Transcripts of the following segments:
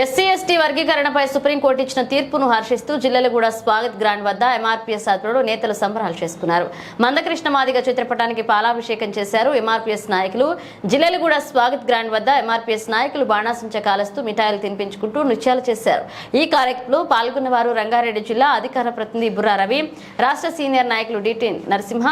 SC ST వర్గీకరణపై supreme court ఇచ్చిన తీర్పును హర్షిస్తూ జిల్లలగూడ స్వాగత్ గ్రాండ్ వద్ద ఎంఆర్పీఎస్ ఆధ్వర్యంలో నేతలు సంబరాలు చేసుకున్నారు. మందకృష్ణ మాదిగ చిత్రపటానికి పాలాభిషేకం చేశారు ఎంఆర్పీఎస్ నాయకులు. జిల్లలగూడ స్వాగత్ గ్రాండ్ వద్ద ఎంఆర్పీఎస్ నాయకులు బాణాసంచ కాలస్తూ మిఠాయిలు తినిపించుకుంటూ నృత్యాలు చేశారు. ఈ కార్యక్రమంలో పాల్గొన్న వారు రంగారెడ్డి జిల్లా అధికార ప్రతినిధి బుర్రా రవి రాష్ట్ర సీనియర్ నాయకులు డిటి నరసింహ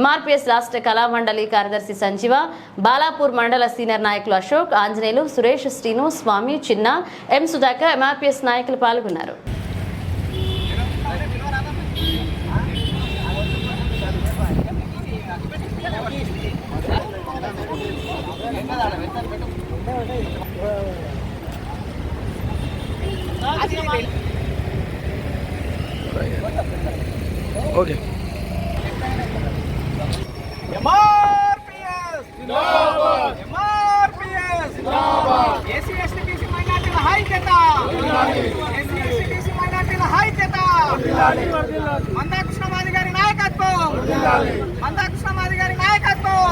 ఎంఆర్పీఎస్ రాష్ట్ర కళామండలి కార్యదర్శి సంజీవ బాలాపూర్ మండల సీనియర్ నాయకులు అశోక్ ఆంజనేయులు సురేష్ శ్రీను స్వామి చిన్న ఎం సుధాకర్ ఎంఆర్పిఎస్ నాయకులు పాల్గొన్నారు. ఓకే. ఐక్యత ఏసీ ఎస్టీ బీసీ మైనారిటీల ఐక్యత మందాకృష్ణమాది గారి నాయకత్వం మందాకృష్ణమాది గారి నాయకత్వం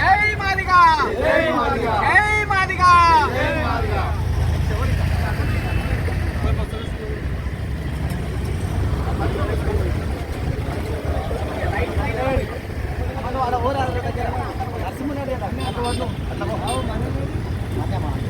జై మాదిగా జై మాదిగా జై మాదిగా శంకర్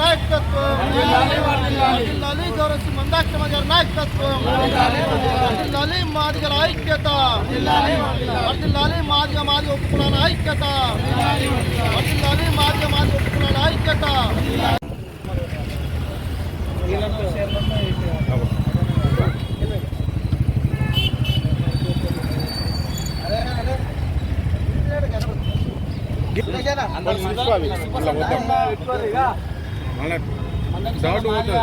నాయకత్వం గౌరవ మందాక్షమ గారి నాయకత్వం జిల్లాలి మాదిగల ఐక్యత జిల్లాలి మాదిగ మాది ఒప్పుకున్నాను ఐక్యత జిల్లాలి మాదిగ మాది ఒప్పుకున్నాను ఐక్యత డౌట్ పోతుంది.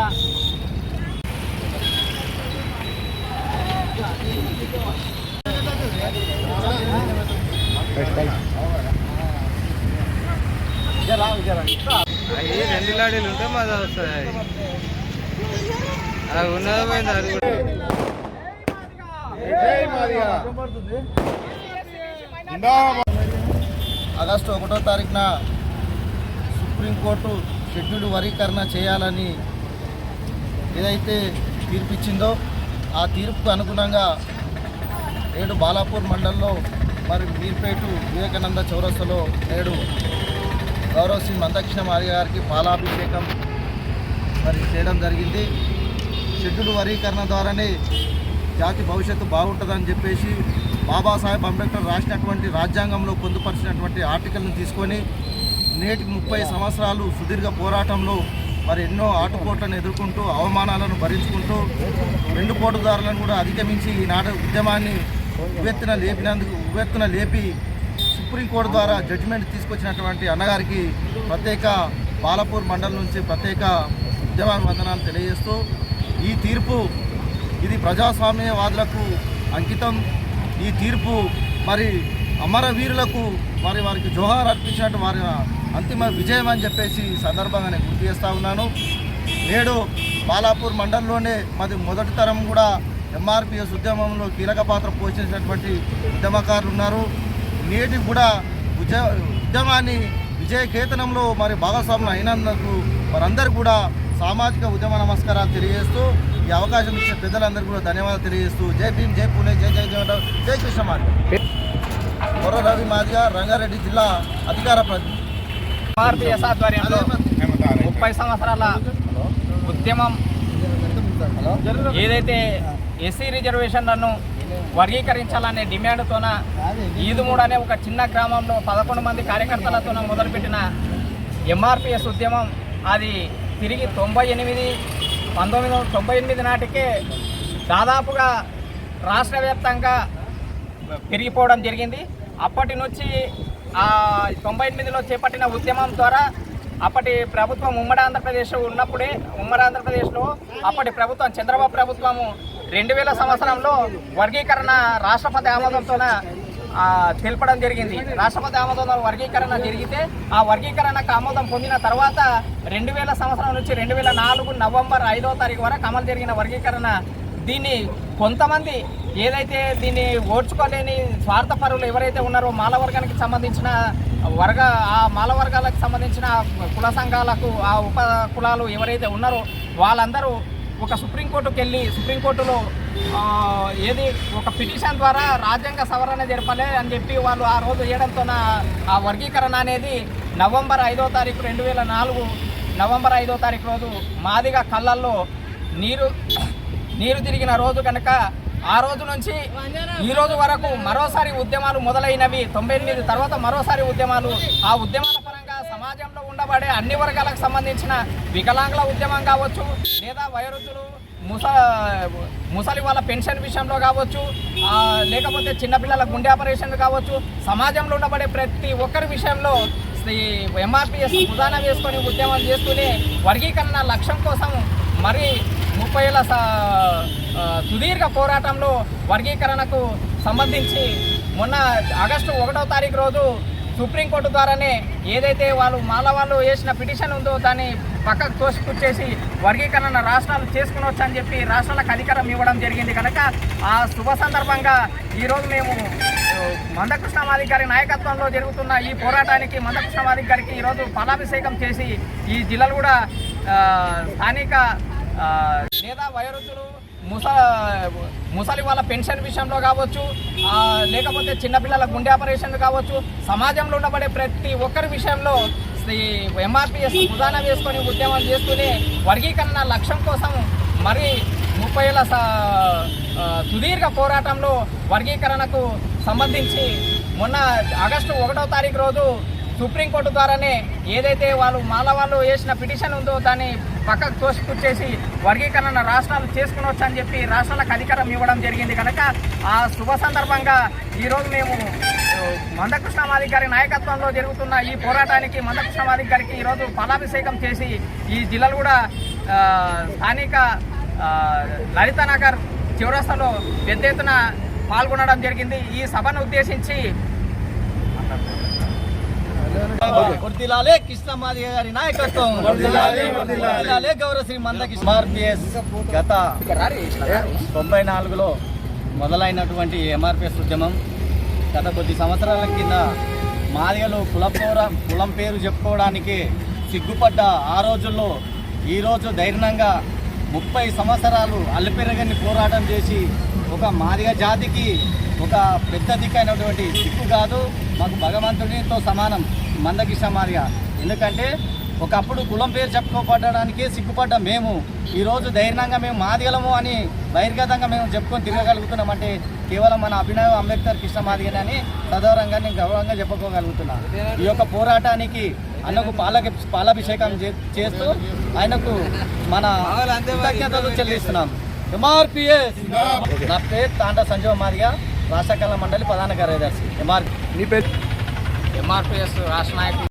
అవి రెండు లాడీలు ఉంటే మాది వస్తుంది. అది అది ఉన్నది పోయింది అది కూడా. ఆగస్టు ఒకటో తారీఖున సుప్రీంకోర్టు షెడ్యూల్ వర్గీకరణ చేయాలని ఏదైతే తీర్పిచ్చిందో ఆ తీర్పుకు అనుగుణంగా నేడు బాలాపూర్ మండలంలో మరి మీర్పేటు వివేకానంద చౌరస్తలో నేడు గౌరవ సింగ్ మందక్షిణ మారి గారికి పాలాభిషేకం మరి చేయడం జరిగింది. షెడ్యూల్ వర్గీకరణ ద్వారానే జాతి భవిష్యత్తు బాగుంటుందని చెప్పేసి బాబాసాహెబ్ అంబేద్కర్ రాసినటువంటి రాజ్యాంగంలో పొందుపరిచినటువంటి ఆర్టికల్ని తీసుకొని నేటికి ముప్పై సంవత్సరాలు సుదీర్ఘ పోరాటంలో మరి ఎన్నో ఆటుపోట్లను ఎదుర్కొంటూ అవమానాలను భరించుకుంటూ రెండు పోటుదారులను కూడా అధిగమించి ఈనాడు ఉద్యమాన్ని ఉవ్వెత్తున లేపినందుకు ఉవ్వెత్తున లేపి సుప్రీంకోర్టు ద్వారా జడ్జిమెంట్ తీసుకొచ్చినటువంటి అన్నగారికి ప్రత్యేక బాలపూర్ మండలం నుంచి ప్రత్యేక ఉద్యమ వందనాలు తెలియజేస్తూ ఈ తీర్పు ఇది ప్రజాస్వామ్యవాదులకు అంకితం ఈ తీర్పు మరి అమరవీరులకు మరి వారికి జోహార్ అర్పించినట్టు వారి అంతిమ విజయం అని చెప్పేసి ఈ సందర్భంగా నేను గుర్తు చేస్తూ ఉన్నాను. నేడు బాలాపూర్ మండలంలోనే మాది మొదటి తరం కూడా ఎంఆర్పిఎస్ ఉద్యమంలో కీలక పాత్ర పోషించినటువంటి ఉద్యమకారులు ఉన్నారు. నేటికి కూడా ఉద్య ఉద్యమాన్ని విజయకేతనంలో మరి భాగస్వాములు అయినందుకు వారందరూ కూడా సామాజిక ఉద్యమ నమస్కారాలు తెలియజేస్తూ ఈ అవకాశం ఇచ్చిన పెద్దలందరికీ కూడా ధన్యవాదాలు తెలియజేస్తూ. జై భీమ్ జై పూణే జై జై జై జై కృష్ణ మాదిగ బొర్ర రవి మాదిగ రంగారెడ్డి జిల్లా అధికార ప్రతినిధి ఆధ్వర్యంలో ముప్పై సంవత్సరాల ఉద్యమం ఏదైతే ఎస్సీ రిజర్వేషన్లను వర్గీకరించాలనే డిమాండ్తోన ఈదుమూడు అనే ఒక చిన్న గ్రామంలో పదకొండు మంది కార్యకర్తలతో మొదలుపెట్టిన ఎంఆర్పిఎస్ ఉద్యమం అది తిరిగి తొంభై ఎనిమిది పంతొమ్మిది వందల తొంభై ఎనిమిది నాటికే దాదాపుగా రాష్ట్ర వ్యాప్తంగా పెరిగిపోవడం జరిగింది. అప్పటి నుంచి తొంభై ఎనిమిదిలో చేపట్టిన ఉద్యమం ద్వారా అప్పటి ప్రభుత్వం ఉమ్మడి ఆంధ్రప్రదేశ్ ఉన్నప్పుడే ఉమ్మడి ఆంధ్రప్రదేశ్లో అప్పటి ప్రభుత్వం చంద్రబాబు ప్రభుత్వము రెండు వేల సంవత్సరంలో వర్గీకరణ రాష్ట్రపతి ఆమోదంతోన తెలపడం జరిగింది. రాష్ట్రపతి ఆమోదం వర్గీకరణ జరిగితే ఆ వర్గీకరణకు ఆమోదం పొందిన తర్వాత రెండు వేల సంవత్సరం నుంచి రెండు వేల నాలుగు నవంబర్ ఐదవ తారీఖు వరకు అమలు జరిగిన వర్గీకరణ. దీన్ని కొంతమంది ఏదైతే దీన్ని ఓడ్చుకోలేని స్వార్థపరులు ఎవరైతే ఉన్నారో మాలవర్గానికి సంబంధించిన వర్గ ఆ మాలవర్గాలకు సంబంధించిన కుల సంఘాలకు ఆ ఉప కులాలు ఎవరైతే ఉన్నారో వాళ్ళందరూ ఒక సుప్రీంకోర్టుకి వెళ్ళి సుప్రీంకోర్టులో ఏది ఒక పిటిషన్ ద్వారా రాజ్యాంగ సవరణ జరపలే అని చెప్పి వాళ్ళు ఆ రోజు చేయడంతో ఆ వర్గీకరణ అనేది నవంబర్ ఐదో తారీఖు రెండు వేల నాలుగు నవంబర్ ఐదో తారీఖు రోజు మాదిగా కళ్ళల్లో నీరు నీరు తిరిగిన రోజు కనుక ఆ రోజు నుంచి ఈ రోజు వరకు మరోసారి ఉద్యమాలు మొదలైనవి తొంభై ఎనిమిది తర్వాత మరోసారి ఉద్యమాలు ఆ ఉద్యమాల పరంగా సమాజంలో ఉండబడే అన్ని వర్గాలకు సంబంధించిన వికలాంగుల ఉద్యమం కావచ్చు లేదా వయోవృద్ధులు ముస ముసలి వాళ్ళ పెన్షన్ విషయంలో కావచ్చు లేకపోతే చిన్నపిల్లల గుండె ఆపరేషన్ కావచ్చు సమాజంలో ఉండబడే ప్రతి ఒక్కరి విషయంలో ఈ ఎంఆర్పిఎస్ ఉదాహరణ వేసుకొని ఉద్యమం చేస్తూనే వర్గీకరణ లక్ష్యం కోసం మరి ముప్పై ఏళ్ళ సుదీర్ఘ పోరాటంలో వర్గీకరణకు సంబంధించి మొన్న ఆగస్టు ఒకటో తారీఖు రోజు సుప్రీంకోర్టు ద్వారానే ఏదైతే వాళ్ళు మాల వాళ్ళు వేసిన పిటిషన్ ఉందో దాన్ని పక్కకు తోసిపుచ్చేసి వర్గీకరణ రాష్ట్రాలు చేసుకునొచ్చు అని చెప్పి రాష్ట్రాలకు అధికారం ఇవ్వడం జరిగింది కనుక ఆ శుభ సందర్భంగా ఈరోజు మేము మందకృష్ణమాది గారి నాయకత్వంలో జరుగుతున్న ఈ పోరాటానికి మందకృష్ణమాది గారికి ఈరోజు ఫలాభిషేకం చేసి ఈ జిల్లాలు కూడా స్థానిక లేదా వయోవృద్ధులు ముస ముసలి వాళ్ళ పెన్షన్ విషయంలో కావచ్చు లేకపోతే చిన్నపిల్లల గుండె ఆపరేషన్ కావచ్చు సమాజంలో ఉండబడే ప్రతి ఒక్కరి విషయంలో ఈ ఎంఆర్పిఎస్ ఉదాహరణ వేసుకొని ఉద్యమం చేస్తూనే వర్గీకరణ లక్ష్యం కోసం మరి ముప్పై ఏళ్ళ సుదీర్ఘ పోరాటంలో వర్గీకరణకు సంబంధించి మొన్న ఆగస్టు ఒకటో తారీఖు రోజు సుప్రీంకోర్టు ద్వారానే ఏదైతే వాళ్ళు మాల వాళ్ళు వేసిన పిటిషన్ ఉందో దాన్ని పక్కకు తోసిపుచ్చేసి వర్గీకరణ రాష్ట్రాలు చేసుకునవచ్చు అని చెప్పి రాష్ట్రాలకు అధికారం ఇవ్వడం జరిగింది కనుక ఆ శుభ సందర్భంగా ఈరోజు మేము ఆ, మందకృష్ణ మాదిక్ గారి నాయకత్వంలో జరుగుతున్న ఈ పోరాటానికి మందకృష్ణ మాదిక్ గారికి ఈరోజు ఫలాభిషేకం చేసి ఈ జిల్లాలు కూడా స్థానిక లలిత నగర్ చివరస్తలో పెద్ద ఎత్తున పాల్గొనడం జరిగింది. ఈ సభను ఉద్దేశించి వర్దిలాలే కృష్ణమాది గారి నాయకత్వం. వర్దిలాలే గౌరవశ్రీ మందకృష్ణ ఎంఆర్పిఎస్ గత తొంభై నాలుగులో మొదలైనటువంటి ఎంఆర్పిఎస్ ఉద్యమం గత కొద్ది సంవత్సరాల కింద మాదిగలు కులపోర కులం పేరు చెప్పుకోవడానికి సిగ్గుపడ్డ ఆ రోజుల్లో ఈరోజు ధైర్యంగా ముప్పై సంవత్సరాలు అల్లిపెరగని పోరాటం చేసి ఒక మాదిగ జాతికి ఒక పెద్ద దిక్కైనటువంటి దిక్కు కాదు. మాకు భగవంతుడితో సమానం మందకృష్ణ మాదిగ. ఎందుకంటే ఒకప్పుడు కులం పేరు చెప్పుకోబడడానికి సిగ్గుపడ్డ మేము ఈరోజు ధైర్యంగా మేము మాదిగలము అని బహిర్గతంగా మేము చెప్పుకొని తిరగగలుగుతున్నామంటే కేవలం మన అభినవ్ అంబేద్కర్ కృష్ణ మాదిగని అని సదౌరంగా నేను గౌరవంగా చెప్పుకోగలుగుతున్నా. ఈ యొక్క పోరాటానికి ఆయనకు పాల పాలాభిషేకం చే- చేస్తూ ఆయనకు మన కృతజ్ఞతలు చెల్లిస్తున్నాం. ఎంఆర్పిఎస్ నా పేరు తాండా సంజీవ మాదిగ రాష్ట్ర కళ మండలి ప్రధాన కార్యదర్శి. ఎంఆర్పి నీ పేరు? ఎంఆర్పిఎస్ రాష్ట్ర నాయకులు